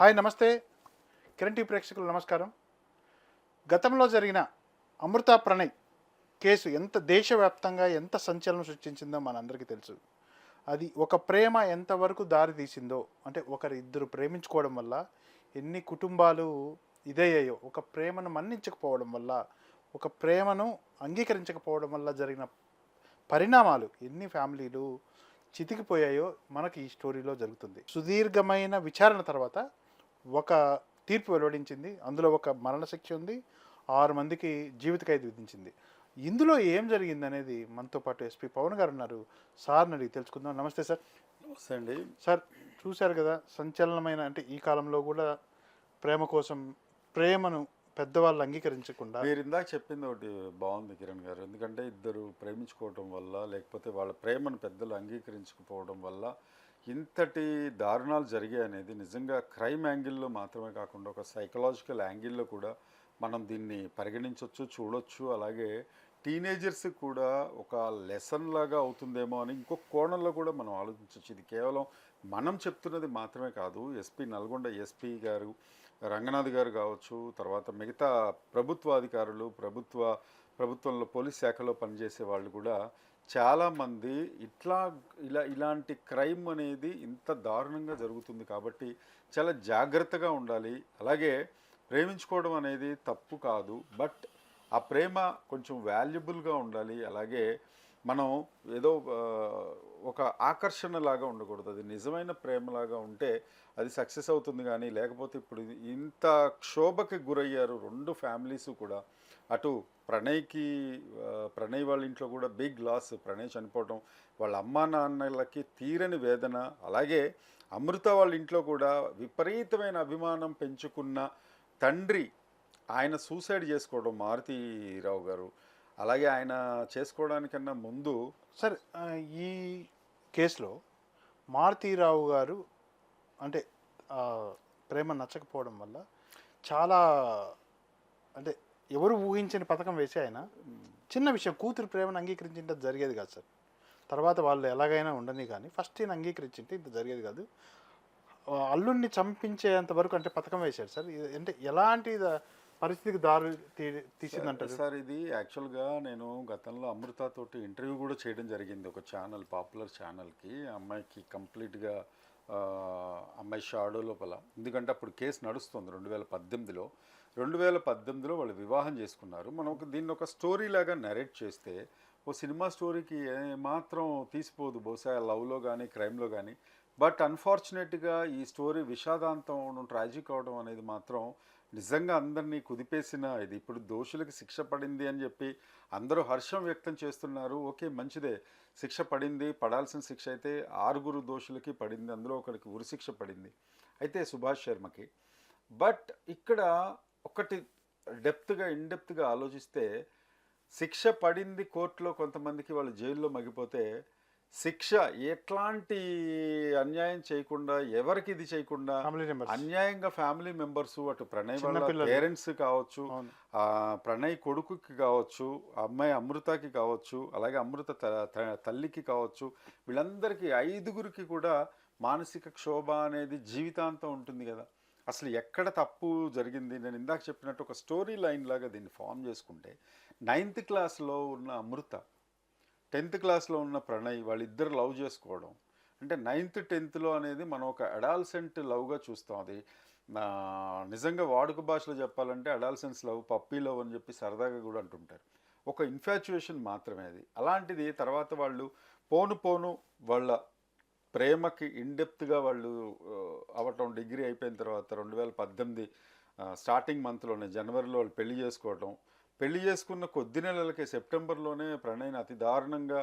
Hi నమస్తే. కిరణ్ ప్రేక్షకులు నమస్కారం. గతంలో జరిగిన అమృత ప్రణయ్ కేసు ఎంత దేశవ్యాప్తంగా ఎంత సంచలనం సృష్టించిందో మనందరికీ తెలుసు. అది ఒక ప్రేమ ఎంతవరకు దారి తీసిందో అంటే ఒకరి ఇద్దరు ప్రేమించుకోవడం వల్ల ఎన్ని కుటుంబాలు ఇదయ్యాయో ఒక ప్రేమను మన్నించకపోవడం వల్ల ఒక ప్రేమను అంగీకరించకపోవడం వల్ల జరిగిన పరిణామాలు ఎన్ని ఫ్యామిలీలు చితికిపోయాయో మనకి ఈ స్టోరీలో జరుగుతుంది. సుదీర్ఘమైన విచారణ తర్వాత ఒక తీర్పు వెలువడించింది. అందులో ఒక మరణశిక్ష ఉంది. ఆరు మందికి జీవిత ఖైదు విధించింది. ఇందులో ఏం జరిగింది అనేది మనతో పాటు ఎస్పీ పవన్ గారు ఉన్నారు. సార్ని అడిగి తెలుసుకుందాం. నమస్తే సార్. నమస్తే అండి. సార్ చూశారు కదా సంచలనమైన అంటే ఈ కాలంలో కూడా ప్రేమ కోసం ప్రేమను పెద్దవాళ్ళు అంగీకరించకుండా మీరు ఇందాక చెప్పింది ఒకటి బాగుంది కిరణ్ గారు. ఎందుకంటే ఇద్దరు ప్రేమించుకోవడం వల్ల లేకపోతే వాళ్ళ ప్రేమను పెద్దలు అంగీకరించకపోవడం వల్ల ఇంతటి దారుణాలు జరిగాయి అనేది నిజంగా క్రైమ్ యాంగిల్లో మాత్రమే కాకుండా ఒక సైకలాజికల్ యాంగిల్లో కూడా మనం దీన్ని పరిగణించవచ్చు చూడొచ్చు. అలాగే టీనేజర్స్ కూడా ఒక లెసన్ లాగా అవుతుందేమో అని ఇంకొక కోణంలో కూడా మనం ఆలోచించవచ్చు ఇది కేవలం మనం చెప్తున్నది మాత్రమే కాదు ఎస్పీ నల్గొండ ఎస్పీ గారు రంగనాథ్ గారు కావచ్చు తర్వాత మిగతా ప్రభుత్వ అధికారులు ప్రభుత్వ ప్రభుత్వంలో పోలీస్ శాఖలో పనిచేసే వాళ్ళు కూడా చాలామంది ఇట్లా ఇలా ఇలాంటి క్రైమ్ అనేది ఇంత దారుణంగా జరుగుతుంది కాబట్టి చాలా జాగ్రత్తగా ఉండాలి. అలాగే ప్రేమించుకోవడం అనేది తప్పు కాదు. బట్ ఆ ప్రేమ కొంచెం వాల్యుబుల్గా ఉండాలి. అలాగే మనం ఏదో ఒక ఆకర్షణ లాగా ఉండకూడదు. అది నిజమైన ప్రేమలాగా ఉంటే అది సక్సెస్ అవుతుంది కానీ లేకపోతే ఇప్పుడు ఇది ఇంత క్షోభకి గురయ్యారు రెండు ఫ్యామిలీస్ కూడా. అటు ప్రణయ్కి ప్రణయ్ వాళ్ళ ఇంట్లో కూడా బిగ్ లాస్. ప్రణయ్ చనిపోవడం వాళ్ళ అమ్మా నాన్నలకి తీరని వేదన అలాగే అమృత వాళ్ళ ఇంట్లో కూడా విపరీతమైన అభిమానం పెంచుకున్న తండ్రి ఆయన సూసైడ్ చేసుకోవడం మారుతీరావు గారు. అలాగే ఆయన చేసుకోవడానికన్నా ముందు సరే ఈ కేసులో మారుతీరావు గారు అంటే ప్రేమ నచ్చకపోవడం వల్ల చాలా అంటే ఎవరు ఊహించని పథకం వేసి ఆయన చిన్న విషయం కూతురు ప్రేమను అంగీకరించింటే జరిగేది కాదు సార్. తర్వాత వాళ్ళు ఎలాగైనా ఉండని కానీ ఫస్ట్ ఈయన అంగీకరించింటే ఇంత జరిగేది కాదు. అల్లుణ్ణి చంపించేంత వరకు అంటే పథకం వేశాడు సార్. ఇది అంటే ఎలాంటి పరిస్థితికి దారి తీ తీసిందంటారు? సార్ ఇది యాక్చువల్గా నేను గతంలో అమృతతోటి ఇంటర్వ్యూ కూడా చేయడం జరిగింది ఒక ఛానల్ పాపులర్ ఛానల్కి. అమ్మాయికి కంప్లీట్గా అమ్మాయి షాడో లోపల. ఎందుకంటే అప్పుడు కేసు నడుస్తుంది రెండు వేల పద్దెనిమిదిలో. రెండు వేల పద్దెనిమిదిలో వాళ్ళు వివాహం చేసుకున్నారు. మనం ఒక దీన్ని ఒక స్టోరీ లాగా నరేట్ చేస్తే ఓ సినిమా స్టోరీకి మాత్రం తీసిపోదు బహుశా లవ్లో కానీ క్రైమ్లో కానీ బట్ అన్ఫార్చునేట్గా ఈ స్టోరీ విషాదాంతం అవడం ట్రాజిక్ అవడం అనేది మాత్రం నిజంగా అందరినీ కుదిపేసిన ఇది. ఇప్పుడు దోషులకు శిక్ష పడింది అని చెప్పి అందరూ హర్షం వ్యక్తం చేస్తున్నారు. ఓకే మంచిదే. శిక్ష పడింది పడాల్సిన శిక్ష అయితే ఆరుగురు దోషులకి పడింది అందులో ఒకరికి ఉరిశిక్ష పడింది. అయితే సుభాష్ శర్మకి. బట్ ఇక్కడ ఒకటి డెప్త్గా ఇన్డెప్త్గా ఆలోచిస్తే శిక్ష పడింది కోర్టులో కొంతమందికి వాళ్ళు జైల్లో మగిపోతే శిక్ష ఎట్లాంటి అన్యాయం చేయకుండా ఎవరికి ఇది చేయకుండా అన్యాయంగా ఫ్యామిలీ మెంబర్స్ అటు ప్రణయ్. పేరెంట్స్ కావచ్చు ప్రణయ్ కొడుకుకి కావచ్చు అమ్మాయి అమృతకి కావచ్చు అలాగే అమృత తల్లికి కావచ్చు వీళ్ళందరికీ ఐదుగురికి కూడా మానసిక క్షోభ అనేది జీవితాంతం ఉంటుంది కదా. అసలు ఎక్కడ తప్పు జరిగింది? నేను ఇందాక చెప్పినట్టు ఒక స్టోరీ లైన్ లాగా దీన్ని ఫామ్ చేసుకుంటే నైన్త్ క్లాస్లో ఉన్న అమృత టెన్త్ క్లాస్లో ఉన్న ప్రణయ్ వాళ్ళిద్దరు లవ్ చేసుకోవడం అంటే నైన్త్ టెన్త్లో అనేది మనం ఒక అడాల్సెంట్ లవ్గా చూస్తాం. అది నా నిజంగా వాడుక భాషలో చెప్పాలంటే అడాల్సెన్స్ లవ్ పప్పీ లవ్ అని చెప్పి సరదాగా కూడా అంటుంటారు. ఒక ఇన్ఫాచ్యుయేషన్ మాత్రమే అది. అలాంటిది తర్వాత వాళ్ళు పోను పోను వాళ్ళ ప్రేమకి ఇన్డెప్త్గా వాళ్ళు అవటం డిగ్రీ అయిపోయిన తర్వాత రెండు వేల పద్దెనిమిది స్టార్టింగ్ మంత్లోనే జనవరిలో వాళ్ళు పెళ్ళి చేసుకోవటం. పెళ్ళి చేసుకున్న కొద్ది నెలలకే సెప్టెంబర్లోనే ప్రణయ్ని అతి దారుణంగా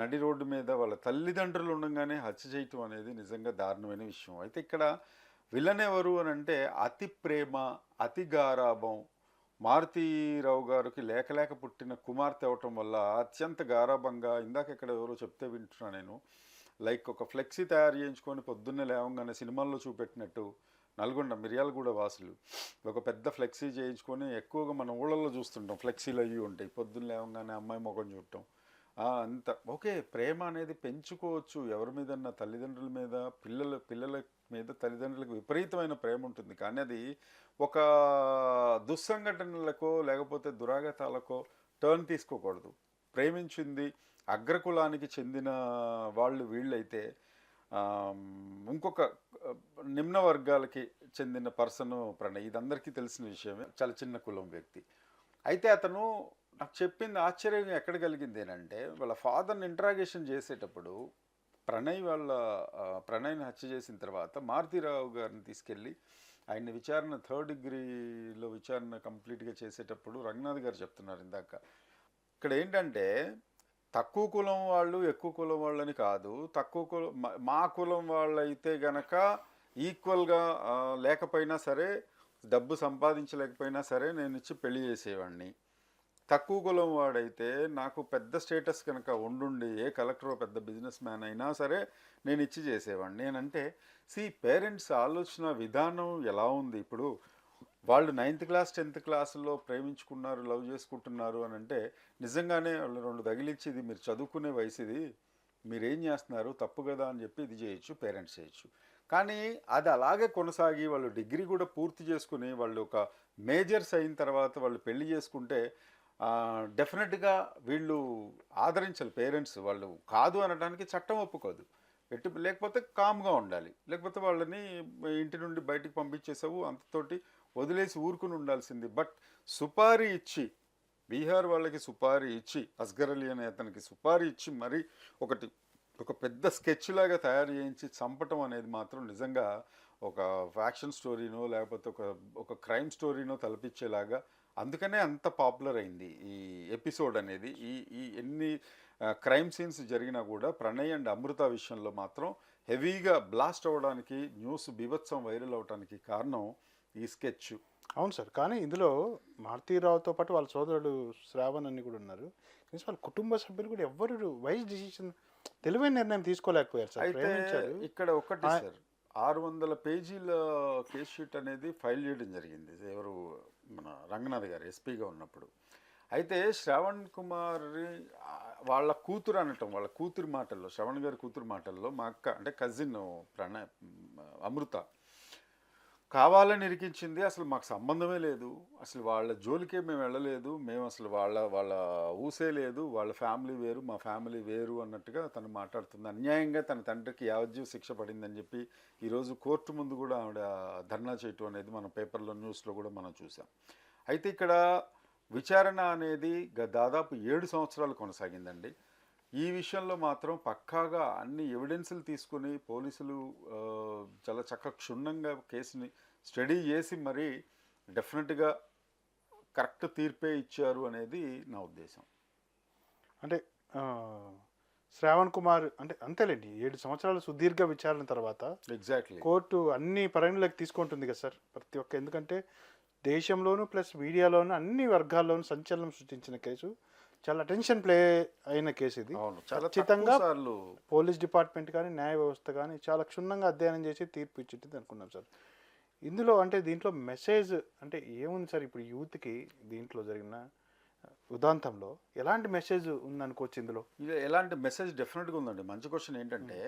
నడి రోడ్డు మీద వాళ్ళ తల్లిదండ్రులు ఉండగానే హత్య చేయటం అనేది నిజంగా దారుణమైన విషయం. అయితే ఇక్కడ విలన్ ఎవరు అని అంటే అతి ప్రేమ అతి గారాభం. మారుతీరావు గారికి లేక లేక పుట్టిన కుమార్తె అవటం వల్ల అత్యంత గారాభంగా ఇందాక ఇక్కడ ఎవరో చెప్తే వింటున్నా నేను లైక్ ఒక ఫ్లెక్సీ తయారు చేయించుకొని పొద్దున్నే లేవగానే సినిమాల్లో చూపెట్టినట్టు నల్గొండ మిర్యాలగూడ వాసులు ఒక పెద్ద ఫ్లెక్సీ చేయించుకొని ఎక్కువగా మన ఊళ్ళల్లో చూస్తుంటాం. ఫ్లెక్సీలు అవి ఉంటాయి. పొద్దున్న లేవగానే అమ్మాయి ముఖం చూడటం. అంత. ఓకే ప్రేమ అనేది పెంచుకోవచ్చు. ఎవరి మీద తల్లిదండ్రుల మీద పిల్లల పిల్లల మీద తల్లిదండ్రులకు విపరీతమైన ప్రేమ ఉంటుంది. కానీ అది ఒక దుస్సంఘటనలకో లేకపోతే దురాగతాలకో టర్న్ తీసుకోకూడదు. ప్రేమించింది అగ్రకులానికి చెందిన వాళ్ళు వీళ్ళైతే ఇంకొక నిమ్న వర్గాలకి చెందిన పర్సన్ ప్రణయ్. ఇది అందరికీ తెలిసిన విషయమే. చాలా చిన్న కులం వ్యక్తి. అయితే అతను నాకు చెప్పింది ఆశ్చర్యం ఎక్కడ కలిగింది ఏంటంటే వాళ్ళ ఫాదర్ని ఇంట్రాగేషన్ చేసేటప్పుడు ప్రణయ్ వాళ్ళ ప్రణయ్ని హత్య చేసిన తర్వాత మారుతీరావు గారిని తీసుకెళ్ళి ఆయన విచారణ థర్డ్ డిగ్రీలో విచారణ కంప్లీట్గా చేసేటప్పుడు రంగనాథ్ గారు చెప్తున్నారు ఇందాక. ఇక్కడ ఏంటంటే తక్కువ కులం వాళ్ళు ఎక్కువ కులం వాళ్ళని కాదు. తక్కువ కులం మా- కులం వాళ్ళైతే గనక ఈక్వల్గా లేకపోయినా సరే డబ్బు సంపాదించలేకపోయినా సరే నేను ఇచ్చి పెళ్ళి చేసేవాడిని తక్కువ కులం వాడైతే నాకు పెద్ద స్టేటస్ కనుక ఉండుండి ఏ కలెక్టర్ పెద్ద బిజినెస్ మ్యాన్ అయినా సరే నేను ఇచ్చి చేసేవాడిని నేనంటే సి పేరెంట్స్ ఆలోచన విధానం ఎలా ఉంది? ఇప్పుడు వాళ్ళు నైన్త్ క్లాస్ టెన్త్ క్లాసులో ప్రేమించుకున్నారు లవ్ చేసుకుంటున్నారు అని అంటే నిజంగానే వాళ్ళు రెండు తగిలిచ్చి ఇది మీరు చదువుకునే వయసు ఇది మీరేం చేస్తున్నారు? తప్పు కదా అని చెప్పి ఇది చేయొచ్చు పేరెంట్స్ చేయొచ్చు. కానీ అది అలాగే కొనసాగి వాళ్ళు డిగ్రీ కూడా పూర్తి చేసుకుని వాళ్ళు ఒక మేజర్స్ అయిన తర్వాత వాళ్ళు పెళ్ళి చేసుకుంటే డెఫినెట్గా వీళ్ళు ఆదరించాలి పేరెంట్స్. వాళ్ళు కాదు అనడానికి చట్టం ఒప్పుకోదు. ఎట్టి లేకపోతే కామ్గా ఉండాలి. లేకపోతే వాళ్ళని ఇంటి నుండి బయటికి పంపించేసావు అంతతోటి వదిలేసి ఊరుకుని ఉండాల్సింది. బట్ సుపారీ ఇచ్చి బీహార్ వాళ్ళకి సుపారీ ఇచ్చి అస్గర్ అలీ అనే అతనికి సుపారీ ఇచ్చి మరి ఒకటి ఒక పెద్ద స్కెచ్ లాగా తయారు చేయించి చంపటం అనేది మాత్రం నిజంగా ఒక ఫ్యాక్షన్ స్టోరీనో లేకపోతే ఒక ఒక క్రైమ్ స్టోరీనో తలపించేలాగా అందుకనే అంత పాపులర్ అయింది ఈ ఎపిసోడ్ అనేది. ఈ ఈ ఎన్ని క్రైమ్ సీన్స్ జరిగినా కూడా ప్రణయ్ అండ్ అమృత విషయంలో మాత్రం హెవీగా బ్లాస్ట్ అవ్వడానికి న్యూస్ బీభత్సం వైరల్ అవడానికి కారణం ఈ స్కెచ్. అవును సార్ కానీ ఇందులో మారుతీరావుతో పాటు వాళ్ళ సోదరుడు శ్రావణ్ అని కూడా ఉన్నారు. కనీసం వాళ్ళ కుటుంబ సభ్యులు కూడా ఎవరు వైజ్ డిసిషన్ తెలివైన నిర్ణయం తీసుకోలేకపోయారు సార్ అయితే ఇక్కడ ఒకటి సార్ ఆరు వందల పేజీల కేస్ షీట్ అనేది ఫైల్ చేయడం జరిగింది. ఎవరు? మన రంగనాథ్ గారు ఎస్పీగా ఉన్నప్పుడు. అయితే శ్రవణ్ కుమార్ వాళ్ళ కూతురు అనటం వాళ్ళ కూతురు మాటల్లో శ్రవణ్ గారి కూతురు మాటల్లో మా అక్క అంటే కజిన్ ప్రణయ్ అమృత కావాలని ఇరికించింది అసలు మాకు సంబంధమే లేదు. అసలు వాళ్ళ జోలికే మేము వెళ్ళలేదు. మేము అసలు వాళ్ళ వాళ్ళ ఊసే లేదు. వాళ్ళ ఫ్యామిలీ వేరు మా ఫ్యామిలీ వేరు అన్నట్టుగా తను మాట్లాడుతుంది. అన్యాయంగా తన తండ్రికి యావజ్జీవ శిక్ష పడిందని చెప్పి ఈరోజు కోర్టు ముందు కూడా ఆవిడ ధర్నా చేయటం అనేది మన పేపర్లో న్యూస్లో కూడా మనం చూసాం. అయితే ఇక్కడ విచారణ అనేది గ- దాదాపు ఏడు సంవత్సరాలు కొనసాగిందండి. ఈ విషయంలో మాత్రం పక్కాగా అన్ని ఎవిడెన్సులు తీసుకుని పోలీసులు చాలా చక్కగా క్షుణ్ణంగా కేసుని స్టడీ చేసి మరీ డెఫినెట్గా కరెక్ట్ తీర్పే ఇచ్చారు అనేది నా ఉద్దేశం. అంటే శ్రావణ్ కుమార్ అంటే అంతేలేండి ఏడు సంవత్సరాల సుదీర్ఘ విచారణ తర్వాత ఎగ్జాక్ట్లీ కోర్టు అన్ని పరిగణలోకి తీసుకుంటుంది కదా సార్. ప్రతి ఒక్క ఎందుకంటే దేశంలోనూ ప్లస్ మీడియాలోనూ అన్ని వర్గాల్లోనూ సంచలనం సృష్టించిన కేసు. చాలా అటెన్షన్ ప్లే అయిన కేసు ఇది అవును చాలా ఖచ్చితంగా సార్లు పోలీస్ డిపార్ట్మెంట్ కానీ న్యాయ వ్యవస్థ కానీ చాలా క్షుణ్ణంగా అధ్యయనం చేసి తీర్పు ఇచ్చింది అనుకున్నాం సార్. ఇందులో అంటే దీంట్లో మెసేజ్ అంటే ఏముంది సార్ ఇప్పుడు యూత్కి దీంట్లో జరిగిన ఉదాంతంలో? ఎలాంటి మెసేజ్ ఉందనుకోవచ్చు ఇందులో? ఇది ఎలాంటి మెసేజ్ డెఫినెట్గా ఉందండి. మంచి క్వశ్చన్ ఏంటంటే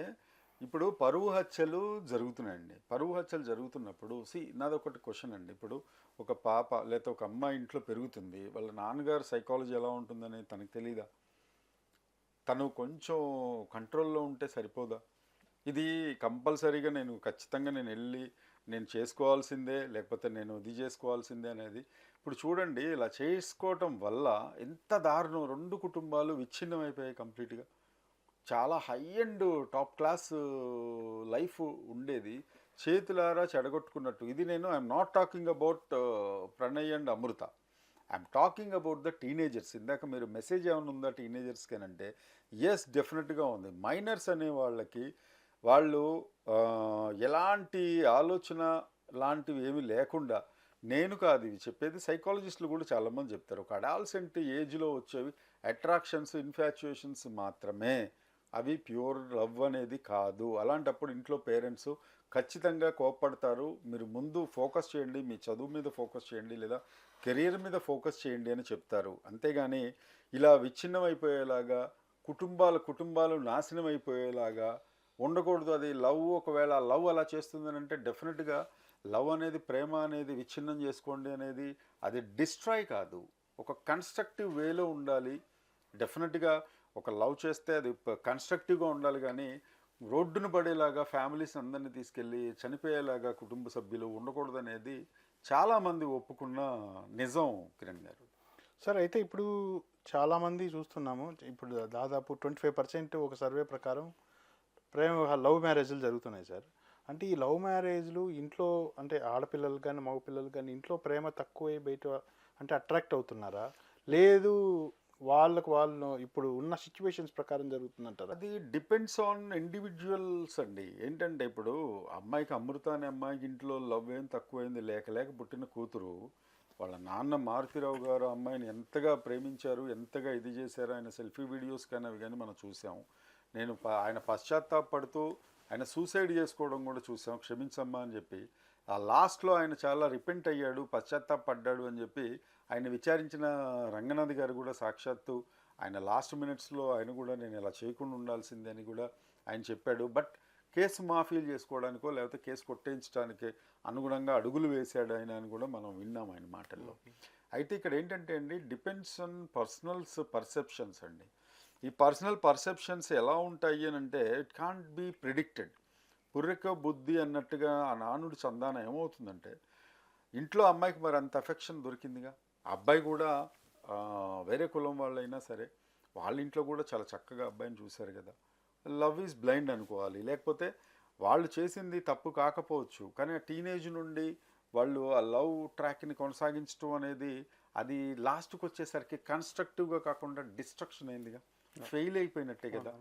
ఇప్పుడు పరువు హత్యలు జరుగుతున్నాయండి. పరువు హత్యలు జరుగుతున్నప్పుడు సి నాదొకటి క్వశ్చన్ అండి. ఇప్పుడు ఒక పాప లేదా ఒక అమ్మాయి ఇంట్లో పెరుగుతుంది. వాళ్ళ నాన్నగారు సైకాలజీ ఎలా ఉంటుందని తనకు తెలీదా? తను కొంచెం కంట్రోల్లో ఉంటే సరిపోదా? ఇది కంపల్సరీగా నేను ఖచ్చితంగా నేను వెళ్ళి నేను చేసుకోవాల్సిందే లేకపోతే నేను ఇది చేసుకోవాల్సిందే అనేది. ఇప్పుడు చూడండి ఇలా చేసుకోవటం వల్ల ఎంత దారుణం. రెండు కుటుంబాలు విచ్ఛిన్నం అయిపోయాయి కంప్లీట్గా. చాలా high and top class life ఉండేది. చేతులారా చెడగొట్టుకున్నట్టు. ఇది నేను I'm not talking about Pranay and Amrutha I'm talking about the teenagers ఇందాక మీరు మెసేజ్ ఏమైనా ఉందా టీనేజర్స్కి అంటే ఎస్ డెఫినెట్గా ఉంది. మైనర్స్ అనే వాళ్ళకి వాళ్ళు ఎలాంటి ఆలోచన లాంటివి ఏమీ లేకుండా నేను కాదు ఇవి చెప్పేది సైకాలజిస్టులు కూడా చాలామంది చెప్తారు. ఒక అడాల్సెంట్ ఏజ్లో వచ్చేవి అట్రాక్షన్స్ ఇన్ఫాచ్యుయేషన్స్ మాత్రమే. అవి ప్యూర్ లవ్ అనేది కాదు. అలాంటప్పుడు ఇంట్లో పేరెంట్స్ ఖచ్చితంగా కోప్పడతారు. మీరు ముందు ఫోకస్ చేయండి మీ చదువు మీద ఫోకస్ చేయండి లేదా కెరీర్ మీద ఫోకస్ చేయండి అని చెప్తారు. అంతేగాని ఇలా విచ్ఛిన్నం అయిపోయేలాగా కుటుంబాలు కుటుంబాలు నాశనం అయిపోయేలాగా ఉండకూడదు. అది లవ్ ఒకవేళ లవ్ అలా చేస్తుందని అంటే డెఫినెట్గా లవ్ అనేది ప్రేమ అనేది విచ్ఛిన్నం చేసుకోండి అనేది అది డిస్ట్రాయ్ కాదు. ఒక కన్స్ట్రక్టివ్ వేలో ఉండాలి. డెఫినెట్గా ఒక లవ్ చేస్తే అది కన్స్ట్రక్టివ్గా ఉండాలి కానీ రోడ్డును పడేలాగా ఫ్యామిలీస్ అందరినీ తీసుకెళ్ళి చనిపోయేలాగా కుటుంబ సభ్యులు ఉండకూడదు అనేది చాలామంది ఒప్పుకున్న నిజం కిరణ్ గారు. సార్ అయితే ఇప్పుడు చాలామంది చూస్తున్నాము. ఇప్పుడు దాదాపు ట్వంటీ ఫైవ్ పర్సెంట్ ఒక సర్వే ప్రకారం ప్రేమ లవ్ మ్యారేజ్లు జరుగుతున్నాయి సార్. అంటే ఈ లవ్ మ్యారేజ్లు ఇంట్లో అంటే ఆడపిల్లలు కానీ మగపిల్లలు కానీ ఇంట్లో ప్రేమ తక్కువై బయట అంటే అట్రాక్ట్ అవుతున్నారా? లేదు వాళ్ళకు వాళ్ళు ఇప్పుడు ఉన్న సిచ్యువేషన్స్ ప్రకారం జరుగుతుందంటారా? అది డిపెండ్స్ ఆన్ ఇండివిజువల్స్ అండి. ఏంటంటే ఇప్పుడు అమ్మాయికి అమృత అనే అమ్మాయికి ఇంట్లో లవ్ ఏం తక్కువైంది లేక లేక పుట్టిన కూతురు వాళ్ళ నాన్న మారుతిరావు గారు అమ్మాయిని ఎంతగా ప్రేమించారు ఎంతగా ఇది చేశారు ఆయన సెల్ఫీ వీడియోస్ కానీ అవి కానీ మనం చూసాం. నేను ప- ఆయన పశ్చాత్తాపడుతూ ఆయన సూసైడ్ చేసుకోవడం కూడా చూసాం క్షమించమ్మా అని చెప్పి. ఆ లాస్ట్లో ఆయన చాలా రిపెంట్ అయ్యాడు పశ్చాత్తాపడ్డాడు అని చెప్పి ఆయన విచారించిన రంగనాథ్ గారు కూడా సాక్షాత్తు ఆయన లాస్ట్ మినిట్స్లో ఆయన కూడా నేను ఇలా చేయకుండా ఉండాల్సిందే అని కూడా ఆయన చెప్పాడు. బట్ కేసు మాఫీలు చేసుకోవడానికో లేకపోతే కేసు కొట్టేయించడానికి అనుగుణంగా అడుగులు వేశాడు ఆయన అని కూడా మనం విన్నాం ఆయన మాటల్లో. అయితే ఇక్కడ ఏంటంటే అండి డిపెండ్స్ ఆన్ పర్సనల్స్ పర్సెప్షన్స్ అండి. ఈ పర్సనల్ పర్సెప్షన్స్ ఎలా ఉంటాయి అని అంటే ఇట్ కాంట్ బి ప్రిడిక్టెడ్. పుర్రెక బుద్ధి అన్నట్టుగా ఆ నానుడి చందాన ఏమవుతుందంటే ఇంట్లో అమ్మాయికి మరి అంత అఫెక్షన్ దొరికిందిగా? అబ్బాయి కూడా వేరే కులం వాళ్ళైనా సరే వాళ్ళ ఇంట్లో కూడా చాలా చక్కగా అబ్బాయిని చూశారు కదా. లవ్ ఈజ్ బ్లైండ్ అనుకోవాలి. లేకపోతే వాళ్ళు చేసింది తప్పు కాకపోవచ్చు. కానీ ఆ టీనేజ్ నుండి వాళ్ళు ఆ లవ్ ట్రాక్ని కొనసాగించడం అనేది అది లాస్ట్కి వచ్చేసరికి కన్స్ట్రక్టివ్గా కాకుండా డిస్ట్రక్షన్ అయిందిగా. ఫెయిల్ అయిపోయినట్టే కదా.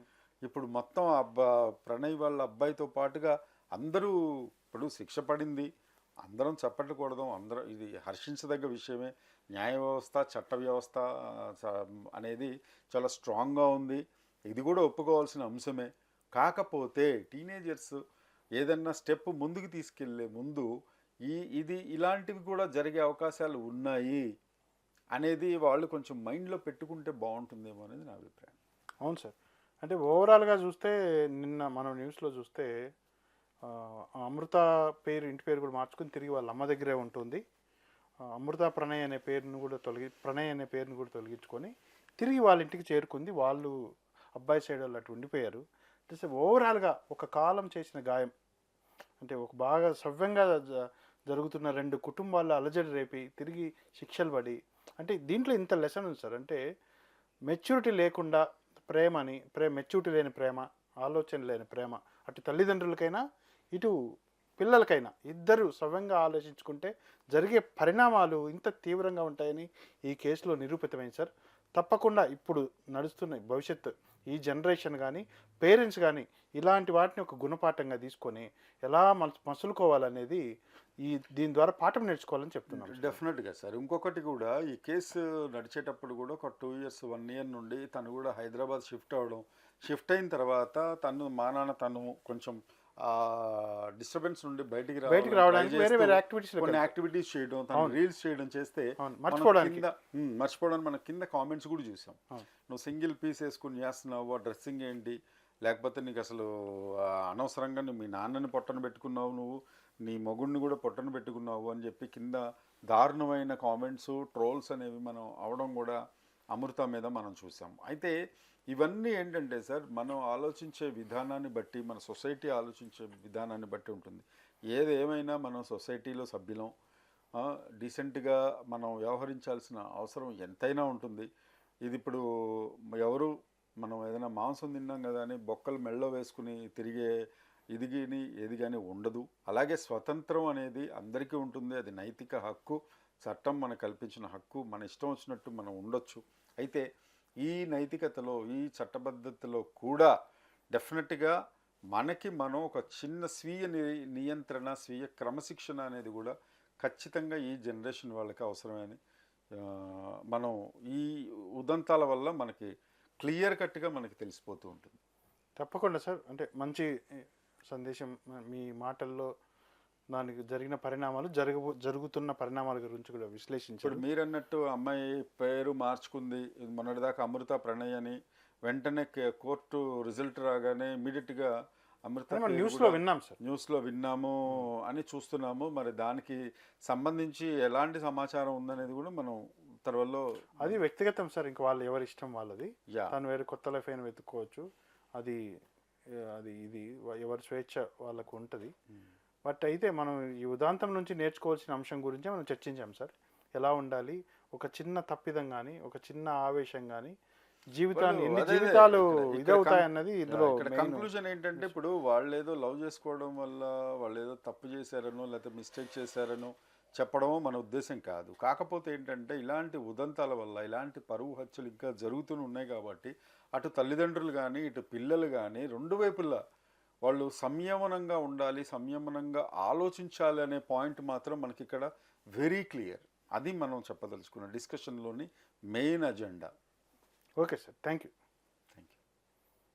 ఇప్పుడు మొత్తం అబ్బా ప్రణయ్ వాళ్ళ అబ్బాయితో పాటుగా అందరూ ఇప్పుడు శిక్ష పడింది. అందరం చప్పట్లు కొడదాం. అందరం ఇది హర్షించదగ్గ విషయమే. న్యాయ వ్యవస్థ చట్ట వ్యవస్థ స- అనేది చాలా స్ట్రాంగ్గా ఉంది. ఇది కూడా ఒప్పుకోవాల్సిన అంశమే. కాకపోతే టీనేజర్స్ ఏదన్నా స్టెప్ ముందుకు తీసుకెళ్ళే ముందు ఈ ఇది ఇలాంటివి కూడా జరిగే అవకాశాలు ఉన్నాయి అనేది వాళ్ళు కొంచెం మైండ్లో పెట్టుకుంటే బాగుంటుందేమో అనేది నా అభిప్రాయం. అవును సార్. అంటే ఓవరాల్గా చూస్తే నిన్న మనం న్యూస్లో చూస్తే అమృత పేరు ఇంటి పేరు కూడా మార్చుకుని తిరిగి వాళ్ళ అమ్మ దగ్గరే ఉంటుంది. అమృత ప్రణయ్ అనే పేరును కూడా తొలగి ప్రణయ్ అనే పేరును కూడా తొలగించుకొని తిరిగి వాళ్ళ ఇంటికి చేరుకుంది. వాళ్ళు అబ్బాయి సైడ్ వాళ్ళు అటు ఉండిపోయారు. జస్ట్ ఓవరాల్గా ఒక కాలం చేసిన గాయం. అంటే ఒక బాగా సవ్యంగా జ- జరుగుతున్న రెండు కుటుంబాల అలజడి రేపి తిరిగి శిక్షలు పడి అంటే దీంట్లో ఇంత లెసన్ ఉంది సార్. అంటే మెచ్యూరిటీ లేకుండా ప్రేమని ప్రేమ మెచ్యూరిటీ లేని ప్రేమ ఆలోచన లేని ప్రేమ అటు తల్లిదండ్రులకైనా ఇటు పిల్లలకైనా ఇద్దరు సవ్యంగా ఆలోచించుకుంటే జరిగే పరిణామాలు ఇంత తీవ్రంగా ఉంటాయని ఈ కేసులో నిరూపితమైంది సార్. తప్పకుండా ఇప్పుడు నడుస్తున్న భవిష్యత్తు ఈ జనరేషన్ కానీ పేరెంట్స్ కానీ ఇలాంటి వాటిని ఒక గుణపాఠంగా తీసుకొని ఎలా మసులుకోవాలనేది ఈ దీని ద్వారా పాఠం నేర్చుకోవాలని చెప్తున్నాను డెఫినెట్గా సార్. ఇంకొకటి కూడా ఈ కేసు నడిచేటప్పుడు కూడా ఒక టూ ఇయర్స్ వన్ ఇయర్ నుండి తను కూడా హైదరాబాద్ షిఫ్ట్ అవ్వడం షిఫ్ట్ అయిన తర్వాత తను మా నాన్న తను కొంచెం డిస్టర్బెన్స్ నుండి బయటికి బయటికి రావడానికి వేరే వేరే యాక్టివిటీస్ కొన్ని యాక్టివిటీస్ చేయడం తను రీల్స్ చేయడం చేస్తే మర్చిపోవడానికి. మర్చిపోవడానికి మన కింద కామెంట్స్ కూడా చూసాం. నువ్వు సింగిల్ పీస్ వేసుకుని చేస్తున్నావు ఆ డ్రెస్సింగ్ ఏంటి? లేకపోతే నీకు అసలు అనవసరంగా నువ్వు మీ నాన్నని పొట్టన పెట్టుకున్నావు నువ్వు నీ మొగుడిని కూడా పొట్టన పెట్టుకున్నావు అని చెప్పి కింద దారుణమైన కామెంట్స్ ట్రోల్స్ అనేవి మనం అవడం కూడా అమృత మీద మనం చూసాం. అయితే ఇవన్నీ ఏంటంటే సార్ మనం ఆలోచించే విధానాన్ని బట్టి మన సొసైటీ ఆలోచించే విధానాన్ని బట్టి ఉంటుంది. ఏది ఏమైనా మనం సొసైటీలో సభ్యులం డీసెంట్గా మనం వ్యవహరించాల్సిన అవసరం ఎంతైనా ఉంటుంది. ఇది ఇప్పుడు ఎవరు మనం ఏదైనా మాంసం తిన్నాం కదా అని బొక్కలు మెళ్ళో వేసుకుని తిరిగే ఇది కానీ ఏది కానీ ఉండదు. అలాగే స్వతంత్రం అనేది అందరికీ ఉంటుంది. అది నైతిక హక్కు చట్టం మనకు కల్పించిన హక్కు మన ఇష్టం వచ్చినట్టు మనం ఉండొచ్చు. అయితే ఈ నైతికతలో ఈ చట్టబద్ధతలో కూడా డెఫినెట్గా మనకి మనం ఒక చిన్న స్వీయ ని- నియంత్రణ స్వీయ క్రమశిక్షణ అనేది కూడా ఖచ్చితంగా ఈ జనరేషన్ వాళ్ళకి అవసరమని మనం ఈ ఉదంతాల వల్ల మనకి క్లియర్ కట్గా మనకి తెలిసిపోతూ ఉంటుంది. తప్పకుండా సార్. అంటే మంచి సందేశం మీ మాటల్లో దానికి జరిగిన పరిణామాలు జరగబో జరుగుతున్న పరిణామాల గురించి కూడా ఇప్పుడు విశ్లేషించారు మీరన్నట్టు అమ్మాయి పేరు మార్చుకుంది మొన్నటిదాకా అమృత ప్రణయ్ అని వెంటనే కోర్టు రిజల్ట్ రాగానే ఇమీడియట్గా అమృత న్యూస్లో విన్నాం సార్. న్యూస్లో విన్నాము అని చూస్తున్నాము. మరి దానికి సంబంధించి ఎలాంటి సమాచారం ఉందనేది కూడా మనం త్వరలో అది వ్యక్తిగతం సార్. ఇంకా వాళ్ళు ఎవరి ఇష్టం వాళ్ళది. తను వేరే కొత్త లైఫ్ అయినా వెతుక్కోవచ్చు. అది అది ఇది ఎవరి స్వేచ్ఛ వాళ్ళకు ఉంటుంది. బట్ అయితే మనం ఈ ఉదాంతం నుంచి నేర్చుకోవాల్సిన అంశం గురించి మనం చర్చించాం సార్. ఎలా ఉండాలి? ఒక చిన్న తప్పిదం కానీ ఒక చిన్న ఆవేశం కానీ జీవితాన్ని ఎన్ని జీవితాలు ఇక్కడ- ఇక్కడ ఇదవుతాయి కం- అన్నది యా, ఇందులో. కంక్లూజన్ ఏంటంటే ఇప్పుడు వాళ్ళు ఏదో లవ్ చేసుకోవడం వల్ల వాళ్ళు ఏదో తప్పు చేశారనో లేకపోతే మిస్టేక్ చేశారనో చెప్పడమో మన ఉద్దేశం కాదు. కాకపోతే ఏంటంటే ఇలాంటి ఉదంతాల వల్ల ఇలాంటి పరువు హత్యలు ఇంకా జరుగుతూనే ఉన్నాయి కాబట్టి అటు తల్లిదండ్రులు కానీ ఇటు పిల్లలు కానీ రెండు వైపులా వాళ్ళు సంయమనంగా ఉండాలి సంయమనంగా ఆలోచించాలి అనే పాయింట్ మాత్రం మనకి ఇక్కడ వెరీ క్లియర్ అది మనం చెప్పదలుచుకున్న డిస్కషన్లోని main agenda okay sir thank you